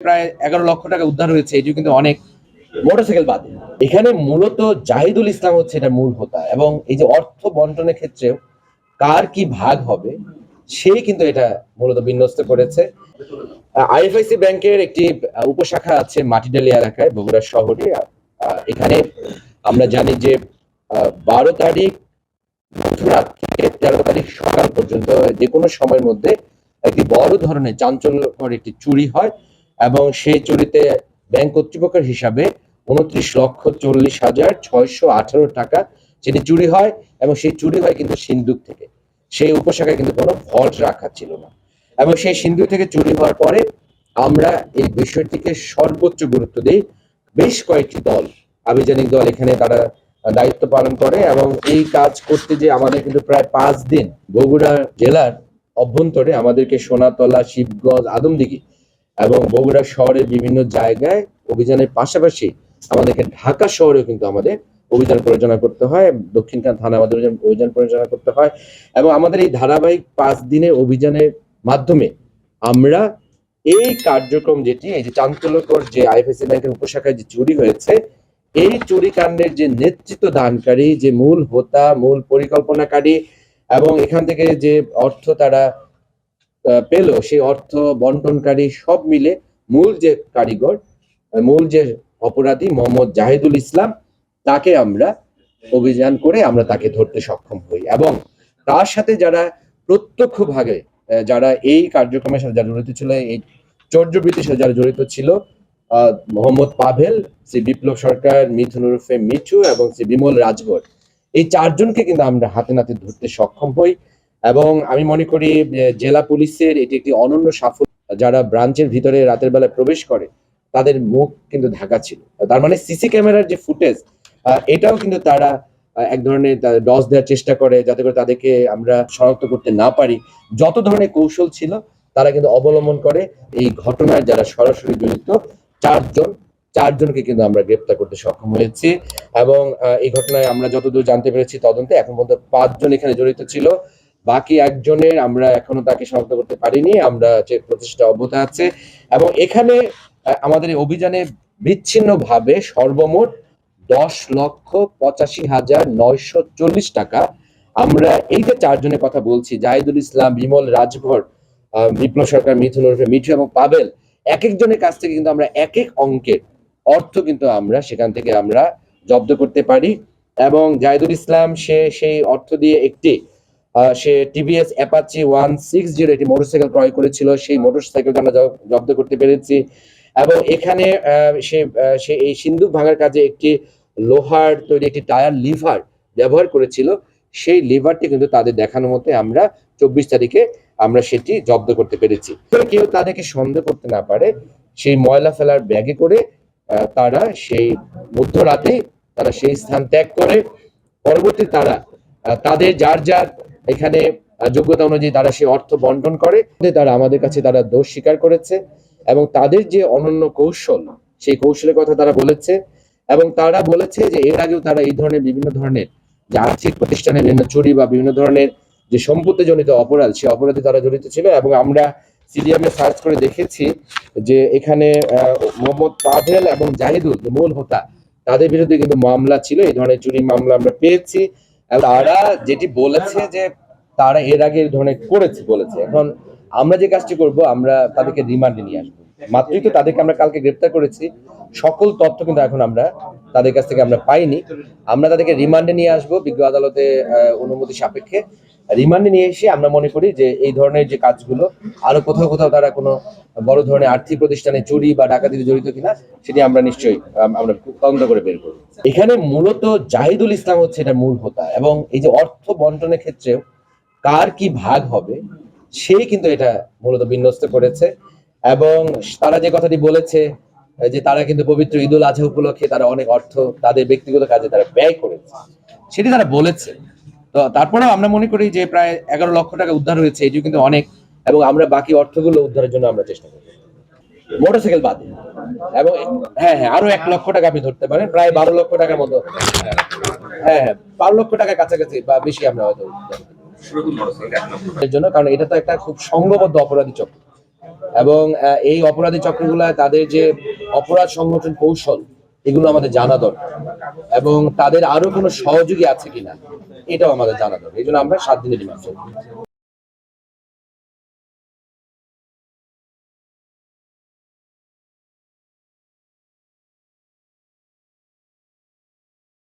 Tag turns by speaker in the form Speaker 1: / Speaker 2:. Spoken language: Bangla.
Speaker 1: প্রায় এগারো লক্ষ টাকা উদ্ধার হয়েছে, এটিও কিন্তু অনেক মোটরসাইকেল বাদে। এখানে মূলত জাহিদুল ইসলাম হচ্ছে এটা মূল হোতা, এবং এই যে অর্থ বন্টনের ক্ষেত্রেও কার কি ভাগ হবে সেই কিন্তু এটা মূলত বিন্যস্ত করেছে। আইএফআইসি ব্যাংকের একটি উপশাখা আছে মাটিডালি এলাকায়, বগুড়া শহরে। এখানে আমরা জানি যে বারো তারিখ মধ্যরাত থেকে তেরো তারিখ সকাল পর্যন্ত যে কোনো সময়ের মধ্যে একটি বড় ধরনের চাঞ্চল্যকর একটি চুরি হয়। এবং সেই চুরিতে ব্যাংক কর্তৃপক্ষের হিসাবে উনত্রিশ লক্ষ চল্লিশ হাজার ছয়শো আঠারো টাকা সেটি চুরি হয় এবং সেই চুরি হয় কিন্তু সিন্ধুক থেকে। সেই উপশাখায় কিন্তু কোনো ভল্ট রাখা ছিল না। এবং সেই সিন্ধুক থেকে চুরি হওয়ার পরে আমরা এই বিষয়টিকে সর্বোচ্চ গুরুত্ব দিই। বেশ কয়েকটি দল, আভিযানিক দল এখানে তারা দায়িত্ব পালন করে এবং এই কাজ করতে যে আমাদের কিন্তু প্রায় পাঁচ দিন বগুড়া জেলার অভ্যন্তরে আমাদেরকে সোনাতলা, শিবগঞ্জ, আদমদিঘি এবং বগুড়া শহরের বিভিন্ন জায়গায় অভিযানের পাশাপাশি আমাদেরকে ঢাকা শহরেও কিন্তু আমাদের অভিযান পরিচালনা করতে হয় দক্ষিণখান থানা আমাদের অভিযান পরিচালনা করতে হয় এবং আমাদের এই ধারাবাহিক পাঁচ দিনের অভিযানের মাধ্যমে আমরা এই কার্যক্রম যেটি, এই যে চাঞ্চল্যকর যে আইএফএসি ব্যাংকের উপশাখায় যে চুরি হয়েছে, এই চুরি কাণ্ডের যে নেতৃত্ব দানকারী যে মূল হোতা, মূল পরিকল্পনাকারী এবং এখান থেকে যে অর্থ তারা পেল, সেই অর্থ বন্টনকারী সব মিলে মূল যে কারিগর মূল যে অপরাধী মোহাম্মদ জাহিদুল ইসলাম, তাকে আমরা অভিযান করে আমরা তাকে ধরতে সক্ষম হই। এবং তার সাথে যারা প্রত্যক্ষভাবে যারা এই কার্যক্রমের সাথে যারা জড়িত ছিল, এই চর্যবৃত্তির সাথে যারা জড়িত ছিল মোহাম্মদ পাভেল, শ্রী বিপ্লব সরকার, মিথুন উরফে মিঠু এবং শ্রী বিমল রাজভর এই চারজনকে কিন্তু আমরা হাতে নাতে ধরতে সক্ষম হই। এবং আমি মনে করি জেলা পুলিশের এটি একটি অনন্য সাফল্য। যারা ব্রাঞ্চের ভিতরে রাতের বেলায় প্রবেশ করে, তাদের মুখ কিন্তু ঢাকা ছিল। তার মানে সিসি ক্যামেরার যে ফুটেজ এটাও কিন্তু তারা এক ধরনের ডস দেওয়ার চেষ্টা করে, যাতে করে তাদেরকে আমরা শনাক্ত করতে না পারি। যত ধরনের কৌশল ছিল, তারা কিন্তু অবলম্বন করে এই ঘটনায় যারা সরাসরি জড়িত, চারজন, চারজনকে কিন্তু আমরা গ্রেপ্তার করতে সক্ষম হয়েছি। এবং এই ঘটনায় আমরা যতদূর জানতে পেরেছি তদন্তে, এখন পর্যন্ত পাঁচজন এখানে জড়িত ছিল। বাকি একজনের আমরা এখনও তাকে শনাক্ত করতে পারিনি, আমরা যে প্রচেষ্টা অব্যাহত আছে। এবং এখানে আমাদের অভিযানে বিচ্ছিন্ন ভাবে সর্বমোট দশ লক্ষ পঁচাশি হাজার নয়শো চল্লিশ টাকা আমরা এই যে চারজনের কথা বলছি। জাহিদুল ইসলাম, বিমল, রাজভর বিপ্লব সরকার, মিথুন ওরফে মিঠু এবং পাবেল এক একজনের কাছ থেকে কিন্তু আমরা এক এক অঙ্কের অর্থ কিন্তু আমরা সেখান থেকে আমরা জব্দ করতে পারি। এবং জাহিদুল ইসলাম সে সেই অর্থ দিয়ে একটি সে TVS Apache one six zero একটি মোটরসাইকেল ক্রয় করেছিল। সেই মোটরসাইকেলটা আমরা জব্দ করতে পেরেছি। এবং এখানে সে সে এই সিন্ধুক ভাঙার কাজে একটি লোহার তৈরি একটি টায়ার লিভার ব্যবহার করেছিল। সেই লিভারটি কিন্তু তাদের দেখানো মতে আমরা চব্বিশ তারিখে আমরা সেটি জব্দ করতে পেরেছি। কেউ তাদেরকে সন্দেহ করতে না পারে, সেই ময়লা ফেলার ব্যাগে করে তারা সেই মধ্যরাতে তারা সেই স্থান ত্যাগ করে। পরবর্তী তারা তাদের যার যার এখানে যোগ্যতা অনুযায়ী তারা সে অর্থ বন্টন করে তারা আমাদের কাছে তারা দোষ স্বীকার করেছে এবং তাদের যে অনন্য কৌশল, সেই কৌশলের কথা তারা বলেছে এবং তারা বলেছে যে এর আগেও তারা এই ধরনের বিভিন্ন ধরনের যে আর্থিক প্রতিষ্ঠানের বিভিন্ন চুরি বা বিভিন্ন ধরনের যে সম্পত্তিজনিত অপরাধ সেই অপরাধে তারা জড়িত ছিল এবং আমরা সিডিএমে সার্চ করে দেখেছি যে এখানে মোহাম্মদ পাভেল এবং জাহিদুল মূল হোতা, তাদের বিরুদ্ধে কিন্তু মামলা ছিল, এই ধরনের চুরি মামলা আমরা পেয়েছি। তারা যেটি বলেছে যে তারা এর আগে ধরনের করেছে, বলেছে। এখন আমরা যে কাজটি করব, আমরা তাদেরকে রিমান্ডে নিয়ে আসব। মাত্রই তো তাদেরকে আমরা কালকে গ্রেপ্তার করেছি। সকল তথ্য কিন্তু এখন আমরা তাদের কাছ থেকে আমরা পাইনি। আমরা তাদেরকে রিমান্ডে নিয়ে আসব বিজ্ঞ আদালতে অনুমতি সাপেক্ষে। রিমান্ডে নিয়ে এসে আমরা মনে করি যে এই ধরনের যে কাজগুলো, আরও কোথাও কোথাও তারা কোনো বড় ধরনের আর্থিক প্রতিষ্ঠানে চুরি বা ডাকাতিতে জড়িত কিনা, সেটি আমরা নিশ্চয়ই আমরা তদন্ত করে বের করব। এখানে মূলত জাহিদুল ইসলাম হচ্ছে এটা মূল হোতা এবং এই যে অর্থ বন্টনের ক্ষেত্রেও কার কি ভাগ হবে সেই কিন্তু এটা মূলত বিন্যস্ত করেছে। এবং তারা যে কথাটি বলেছে যে তারা কিন্তু পবিত্র ঈদুল আজহা উপলক্ষে তারা অনেক অর্থ তাদের ব্যক্তিগত কাজে তারা ব্যয় করেছে। সেটি তারা বলেছে। তো তারপরেও আমরা মনে করি যে প্রায় এগারো লক্ষ টাকা উদ্ধার হয়েছে এটিও কিন্তু অনেক এবং আমরা বাকি অর্থগুলো উদ্ধারের জন্য আমরা চেষ্টা করব। মোটরসাইকেল বাদে। এবং হ্যাঁ হ্যাঁ আরও এক লক্ষ টাকা আপনি ধরতে পারেন প্রায় বারো লক্ষ টাকার মতো। হ্যাঁ হ্যাঁ বারো লক্ষ টাকার কাছাকাছি বা বেশি আমরা হয়তো এর জন্য কারণ এটা তো একটা খুব সংঘবদ্ধ অপরাধী চক্র। এবং এই অপরাধী চক্রগুলা তাদের যে অপরাধ সংগঠন কৌশল, এগুলো আমাদের জানা দরকার। এবং তাদের আরও কোনো সহযোগী আছে কিনা, এটাও আমাদের জানা দরকার। এই জন্য আমরা সাত দিনের রিমান্ড চাই।